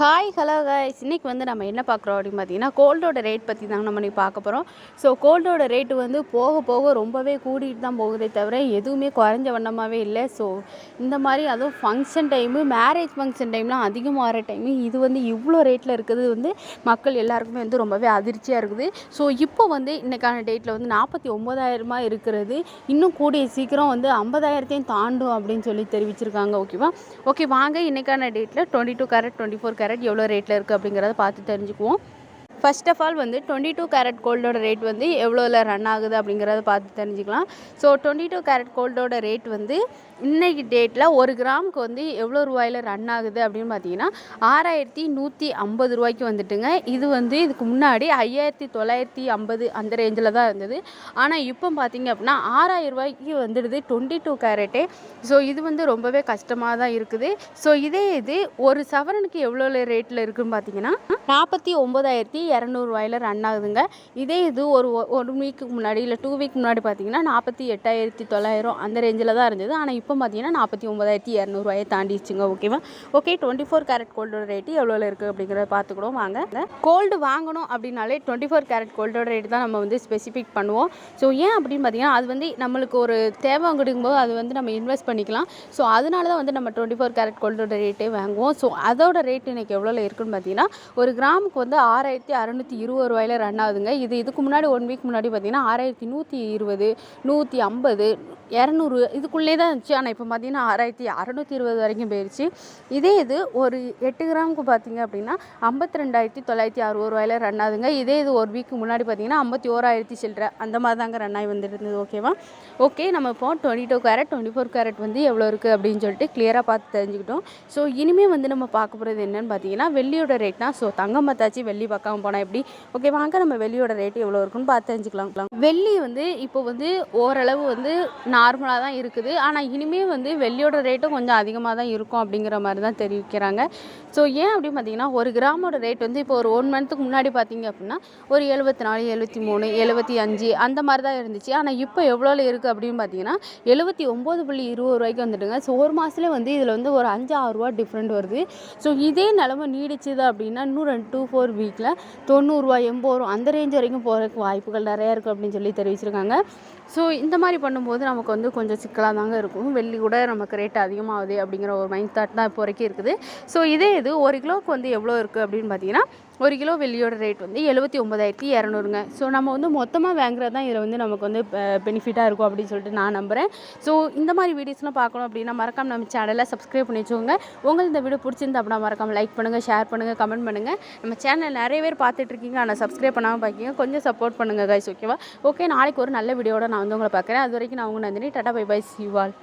Hi hello guys இன்றைக்கி வந்து நம்ம என்ன பார்க்குறோம் அப்படின்னு பார்த்தீங்கன்னா கோல்டோட ரேட் பற்றி தாங்க நம்ம இன்னைக்கு பார்க்க போகிறோம் ஸோ கோல்டோட ரேட்டு வந்து போக போக ரொம்பவே கூடிட்டு தான் போகுதே தவிர எதுவுமே குறைஞ்ச வண்ணமாகவே இல்லை. ஸோ இந்த மாதிரி அதுவும் ஃபங்க்ஷன் டைமு மேரேஜ் ஃபங்க்ஷன் டைம்லாம் அதிகமாகிற டைமு இது வந்து இவ்வளோ ரேட்டில் இருக்கிறது வந்து மக்கள் எல்லாருக்குமே வந்து ரொம்பவே அதிர்ச்சியாக இருக்குது. ஸோ இப்போ வந்து இன்றைக்கான டேட்டில் வந்து நாற்பத்தி ஒம்பதாயிரமா இருக்கிறது. இன்னும் கூடிய சீக்கிரம் வந்து ஐம்பதாயிரத்தையும் தாண்டும் அப்படின்னு சொல்லி தெரிவிச்சிருக்காங்க ஓகேவா ஓகே வாங்க இன்றைக்கான டேட்டில் twenty two carat twenty four carat எவ்வளோ ரேட்டில் இருக்குது அப்படிங்கிறத பார்த்து தெரிஞ்சுக்குவோம். ஃபர்ஸ்ட் ஆஃப் ஆல் வந்து டுவெண்ட்டி டூ கேரட் கோல்டோட ரேட் வந்து எவ்வளோல ரன் ஆகுது அப்படிங்கிறத பார்த்து தெரிஞ்சுக்கலாம். ஸோ டுவெண்ட்டி டூ கேரட் கோல்டோட ரேட் வந்து இன்றைக்கி டேட்டில் ஒரு கிராமுக்கு வந்து எவ்வளோ ரூபாயில் ரன் ஆகுது அப்படின்னு பார்த்தீங்கன்னா ஆறாயிரத்தி நூற்றி ஐம்பது ரூபாய்க்கு வந்துட்டுங்க. இது வந்து இதுக்கு முன்னாடி ஐயாயிரத்தி தொள்ளாயிரத்தி ஐம்பது அந்த ரேஞ்சில் தான் இருந்தது. ஆனால் இப்போ பார்த்தீங்க அப்படின்னா ஆறாயிரம் ரூபாய்க்கு வந்துடுது டுவெண்ட்டி டூ கேரட்டே ஸோ இது வந்து ரொம்பவே கஷ்டமாக தான் இருக்குது. ஸோ இதே இது ஒரு சவரனுக்கு எவ்வளோ ரேட்டில் இருக்குதுன்னு பார்த்தீங்கன்னா நாற்பத்தி ஒம்பதாயிரத்தி இரநூறுவாயில் ரன் ஆகுதுங்க. இதே இது ஒரு ஒன் வீக்கு முன்னாடி இல்லை டூ வீக் முன்னாடி பார்த்தீங்கன்னா நாற்பத்தி எட்டாயிரத்தி தொள்ளாயிரம் அந்த ரேஞ்சில் தான் இருந்தது. ஆனால் இப்போ பார்த்தீங்கன்னா நாற்பத்தி ஒம்பதாயிரத்தி இரநூறுவாயை தாண்டிடுச்சுங்க ஓகேவா ஓகே டுவெண்ட்டி ஃபோர் கேரட் கோல்டோட ரேட்டு எவ்வளோ இருக்குது அப்படிங்கிறத பார்த்துக்கிடுவோம் வாங்க. கோல்டு வாங்கணும் அப்படின்னாலே டுவெண்ட்டி ஃபோர் கேரட் கோல்டோட ரேட் தான் நம்ம வந்து ஸ்பெசிஃபிக் பண்ணுவோம். ஸோ ஏன் அப்படின்னு பார்த்தீங்கன்னா அது வந்து நம்மளுக்கு ஒரு தேவை கொடுக்கும்போது அது வந்து நம்ம இன்வெஸ்ட் பண்ணிக்கலாம். ஸோ அதனால தான் வந்து நம்ம டுவெண்ட்டி ஃபோர் கேரட் கோல்டோட ரேட்டே வாங்குவோம். ஸோ அதோட ரேட் இன்னைக்கு எவ்வளோ இருக்குன்னு பார்த்தீங்கன்னா ஒரு கிராமுக்கு வந்து ஆறாயிரத்தி அறநூற்றி இருபது ரூபாயில் ரன் ஆகுதுங்க. இது இதுக்கு முன்னாடி ஒன் வீக் முன்னாடி பார்த்தீங்கன்னா ஆறாயிரத்தி நூற்றி இருபது நூற்றி ஐம்பது இரநூறு இதுக்குள்ளே தான் இருந்துச்சு. ஆனால் இப்போ பார்த்தீங்கன்னா ஆறாயிரத்தி அறநூற்றி இருபது வரைக்கும் போயிடுச்சு இதே இது ஒரு எட்டு கிராமுக்கு பார்த்தீங்க அப்படின்னா ஐம்பத்தி ரெண்டாயிரத்தி தொள்ளாயிரத்தி அறுபது ரூபாயில ரன் ஆகுதுங்க. இதே இது ஒரு வீக்கு முன்னாடி பார்த்தீங்கன்னா ஐம்பத்தி ஓராயிரத்தி சில்லற அந்த மாதிரி தாங்க ரன் ஆகி வந்துட்டு இருந்தது ஓகேவா ஓகே நம்ம இப்போ twenty two carat twenty four carat வந்து எவ்வளோ இருக்குது அப்படின்னு சொல்லிட்டு கிளியராக பார்த்து தெரிஞ்சுக்கிட்டோம். ஸோ இனிமேல் வந்து நம்ம பார்க்க போகிறது என்னென்னு பார்த்தீங்கன்னா வெள்ளியோட ரேட்னா ஸோ தங்கம் பார்த்தாச்சு வெள்ளி பார்க்காம போனால் எப்படி? ஓகே வாங்க நம்ம வெள்ளியோட ரேட் எவ்வளோ இருக்குன்னு பார்த்து தெரிஞ்சுக்கலாம். வெள்ளி வந்து இப்போ வந்து ஓரளவு வந்து நார்மலாக தான் இருக்குது. ஆனால் இனிமே வந்து வெள்ளியோட ரேட்டும் கொஞ்சம் அதிகமாக தான் இருக்கும் அப்படிங்கிற மாதிரி தான் தெரிவிக்கிறாங்க. ஸோ ஏன் அப்படின்னு பார்த்தீங்கன்னா ஒரு கிராமோட ரேட் வந்து இப்போ ஒரு ஒன் மந்த்துக்கு முன்னாடி பார்த்தீங்க அப்படின்னா ஒரு எழுபத்தி நாலு எழுபத்தி மூணு எழுபத்தி அஞ்சு அந்த மாதிரி தான் இருந்துச்சு. ஆனால் இப்போ எவ்வளோவில் இருக்குது அப்படின்னு பார்த்தீங்கன்னா எழுபத்தி ஒம்பது புள்ளி இருபது ரூபாய்க்கு வந்துட்டுங்க ஸோ ஒரு மாதத்துல வந்து இதில் வந்து ஒரு அஞ்சு ஆறு ரூபா டிஃப்ரெண்ட் வருது. ஸோ இதே நிலமை நீடிச்சுது அப்படின்னா இன்னும் ரெண்டு டூ ஃபோர் வீக்கில் தொண்ணூறுரூவா எண்பது ரூபா அந்த ரேஞ்ச் வரைக்கும் போகிறதுக்கு வாய்ப்புகள் நிறையா இருக்குது அப்படின்னு சொல்லி தெரிவிச்சிருக்காங்க. ஸோ இந்த மாதிரி பண்ணும்போது நமக்கு வந்து கொஞ்சம் சிக்கலாக தாங்க இருக்கும். வெள்ளி கூட நமக்கு ரேட் அதிகமாகுது அப்படிங்கிற ஒரு மைண்ட் தாட் தான் இப்போ வரைக்கும் இருக்குது. ஸோ இதே இது ஒரு கிலோவுக்கு வந்து எவ்வளோ இருக்குது அப்படின்னு பார்த்தீங்கன்னா ஒரு கிலோ வெள்ளியோட ரேட் வந்து எழுபத்தி ஒம்பதாயிரத்தி இரநூறுங்க. ஸோ நம்ம வந்து மொத்தமாக வாங்குறது தான் இதில் வந்து நமக்கு வந்து பெனிஃபிட்டாக இருக்கும் அப்படின்னு சொல்லிட்டு நான் நம்புகிறேன் ஸோ இந்த மாதிரி வீடியோஸ்லாம் பார்க்கணும் அப்படின்னா மறக்காம நம்ம சேனலை சப்ஸ்கிரைப் பண்ணி வச்சுக்கோங்க. உங்களுக்கு இந்த வீடியோ பிடிச்சிருந்தா அப்படின்னா மறக்காம லைக் பண்ணுங்கள் ஷேர் பண்ணுங்கள் கமெண்ட் பண்ணுங்கள் நம்ம சேனல் நிறைய பேர் பார்த்துட்ருக்கீங்க ஆனால் சப்ஸ்கிரைப் பண்ணாமல் பார்க்கிங்க கொஞ்சம் சப்போர்ட் பண்ணுங்கள் கைஸ் ஓகேவா ஓகே நாளைக்கு ஒரு நல்ல வீடியோட நான் வந்து உங்களை பார்க்குறேன். அது வரைக்கும் நான் உங்கள் நந்தினி. Tata bye bye சிவால்